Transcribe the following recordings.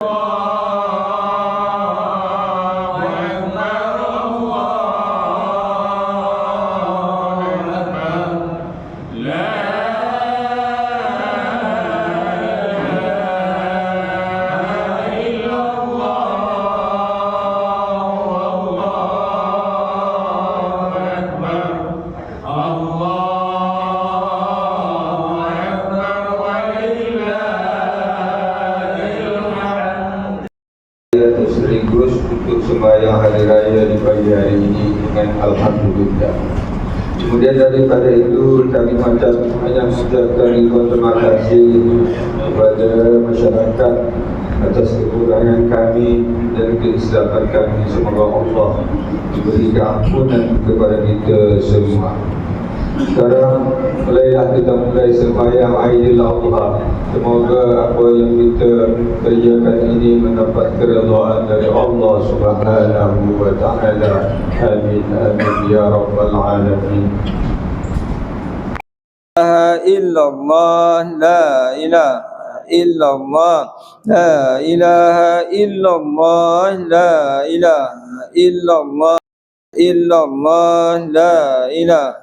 와. Sembahyang hari raya di pagi hari ini dengan Alhamdulillah. Kemudian daripada itu kami macam hanya mengucapkan ribuan terima kasih kepada masyarakat atas kekurangan kami dan keislaman kami. Semoga Allah diberi keampunan kepada kita semua. Sekarang mulailah kita mulai sembahyang Aidil Adha. Semoga apa yang kita kerjakan ini mendapat keridhaan dari Allah Subhanahu wa taala. Amin amin ya rabbal alamin. إلا الله لا إله إلا الله لا إله إلا الله لا إله إلا الله إلا الله لا إله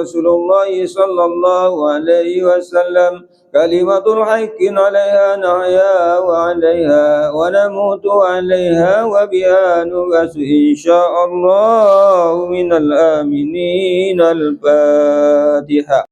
رسول الله صلى الله عليه وسلم. كلمة الحق عليها نحيا وعليها ونموت عليها وبها نبعث إن شاء الله من الآمنين الفاتحة.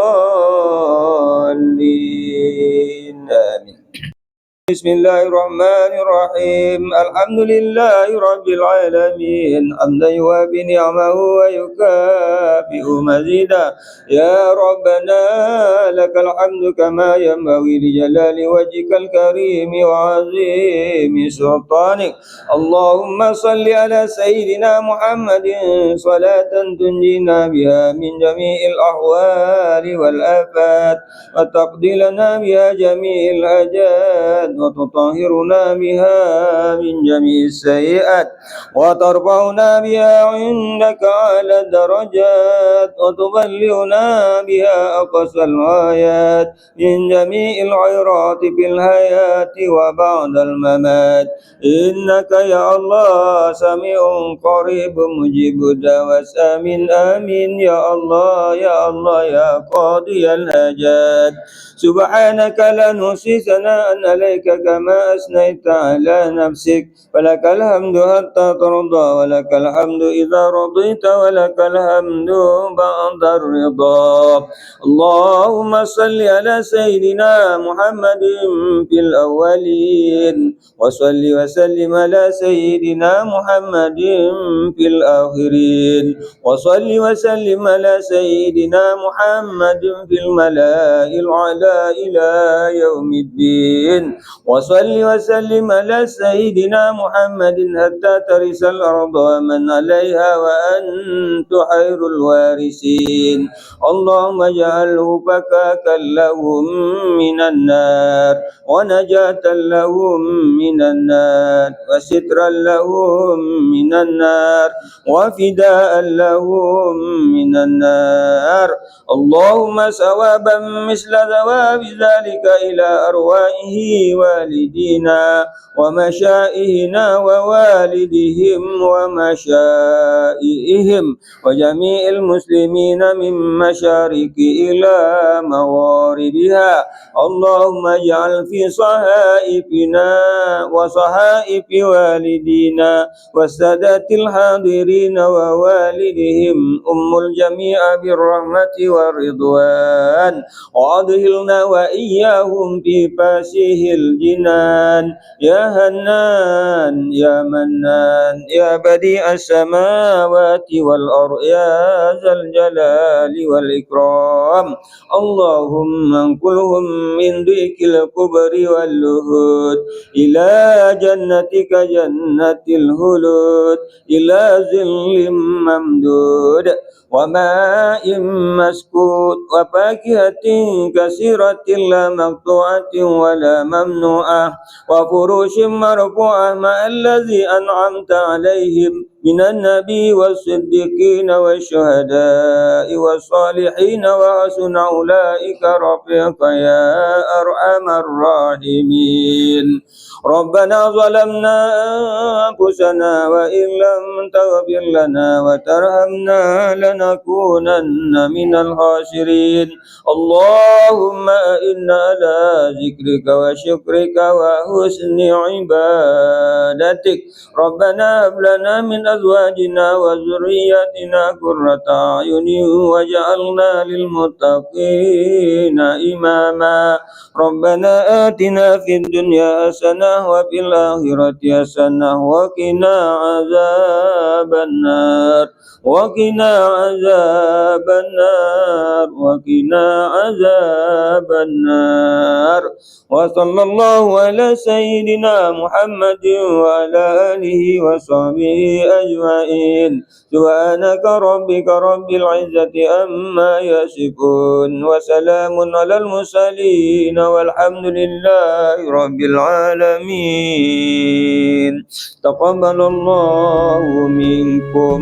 الضالين آمين بسم الله الرحمن الرحيم. الحمد لله رب العالمين. حمدا يوافي نعمه ويكافئ مزيدا. يا ربنا لك الحمد كما ينبغي لجلال وجهك الكريم وعظيم سلطانك. اللهم صل على سيدنا محمد. صلاة تنجينا بها من جميع الأحوال والآفات. وتقضي لنا بها جميع الحاجات وتطهرنا بها من جميع السيئات وترفعنا بها عندك على الدرجات وتبلغنا بها أقصى الغايات من جميع الخيرات في الحياة وبعد الممات. إنك يا الله سميع قريب مجيب الدعوات آمين آمين. يا الله يا الله يا قاضي الحاجات. سبحانك لا نحصي ثناء عليك كما أثنيت على نفسك ولك الحمد حتى ترضى ولك الحمد إذا رضيت ولك الحمد بعد الرضا. اللهم صل على سيدنا محمد في الأولين وصل وسلم على سيدنا محمد في الآخرين وصل وسلم على سيدنا محمد في الملائكة الأعلى إلى يوم الدين. وصل وسلم على سيدنا محمد حتى ترث الأرض ومن عليها وأنت خير الوارثين. اللهم اجعله فكاكا لهم من النار ونجاة لهم من النار وسترا لهم من النار وفداء لهم من النار. اللهم ثوابا مثل ثواب ذلك إلى أرواحه والدينا ومشائهنا ووالدهم ومشائئهم وجميع المسلمين من مشارق إلى مغاربها. اللهم اجعل في صحائفنا وصحائف والدينا والسادات الحاضرين ووالدهم أم الجميع بالرحمة والرضوان. وأدخلنا وإياهم في فاسه الجنان يا هنان يا منان يا بديع السماوات والأرض يا ذا الجلال والإكرام. اللهم انقلهم من ضيق الكبر واللهود إلى جنتك جنة الهلود إلى ظل ممدود وماء مسكوت وفاكهة كثيرة لا مقطوعة ولا ممنوعة وفروش مرفوعة مع الذي أنعمت عليهم. من النبي والصديقين والشهداء والصالحين وحسن أولئك رفيق يا أرحم الراحمين. ربنا ظلمنا أنفسنا وإن لم تغفر لنا وترحمنا لنكونن من الخاسرين. اللهم إنا على ذكرك وشكرك وحسن عبادتك. ربنا هب لنا من أزواجنا وذرياتنا قرة أعين واجعلنا للمتقين إماما. ربنا آتنا في الدنيا حسنة وفي الآخرة حسنة وقنا عذاب النار. وقنا عذاب النار. وقنا عذاب النار. وصلى الله على سيدنا محمد وعلى آله وصحبه أجمعين سبحانك ربك رب العزة أما يصفون وسلام على المرسلين والحمد لله رب العالمين. تقبل الله منكم.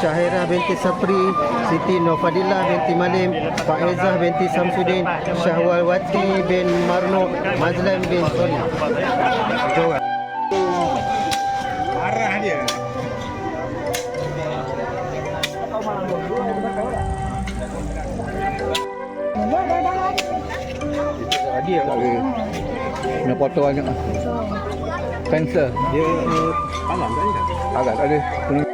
Syahira binti Sapri, Siti Nofadillah binti Malim, Faizah binti Samsudin, Syahwalwati bin Marno, Mazlan bin Sonia. Marah dia. Dia tak boleh Kena potong banyak Cancer dia? Agak tak ada. Kena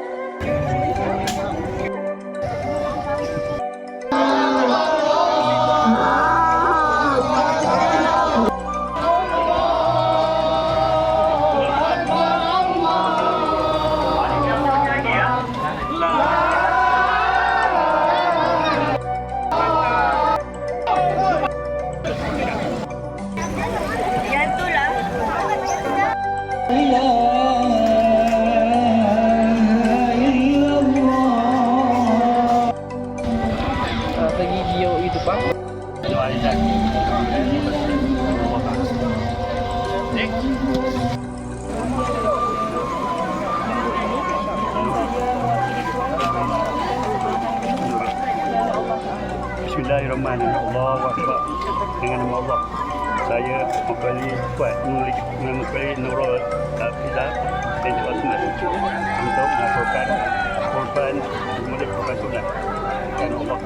Bismillahirrahmanirrahim. Allahu Akbar. Dengan nama Allah. Saya mengkali kuat memiliki mengkali Nurul Hafizah dan juga sunat untuk melakukan korban memiliki korban sunat dan Allah.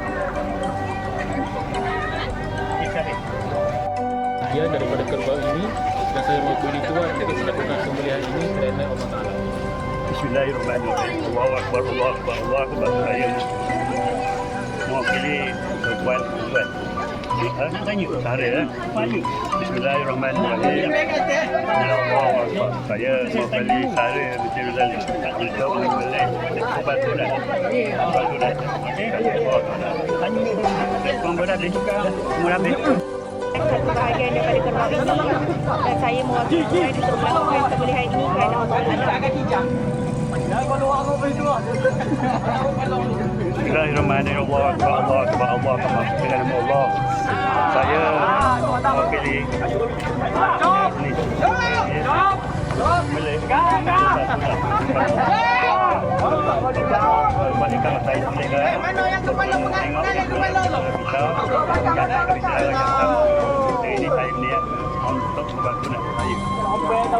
Bahagian daripada kerbau ini dan saya mengakui Tuhan kita sedang lakukan sembelihan ini kerana Allah Ta'ala Bismillahirrahmanirrahim. Allahu Akbar, Allahu Akbar, Allahu Akbar. Saya mewakili buat buat Ha, tanya ke ya, lah. Bismillahirrahmanirrahim. Ya Allah, saya membeli sara di Cikgu Zali. Tak jauh boleh beli. Saya bantu dah. Bantu dah. Saya bantu dah. Tanya ke sara. Saya bantu dah. Saya bantu bahagian daripada kerbau ini dan saya mewakili di terbelakang pemulihan ini kerana orang-orang akan hijau. Bismillahirrahmanirrahim. Allah kepada Allah kepada Allah kepada nama Allah. Saya memilih ini. Kembalikan saya sendiri. Mana yang kepala pengadilan yang kepala? Kita akan bicara dengan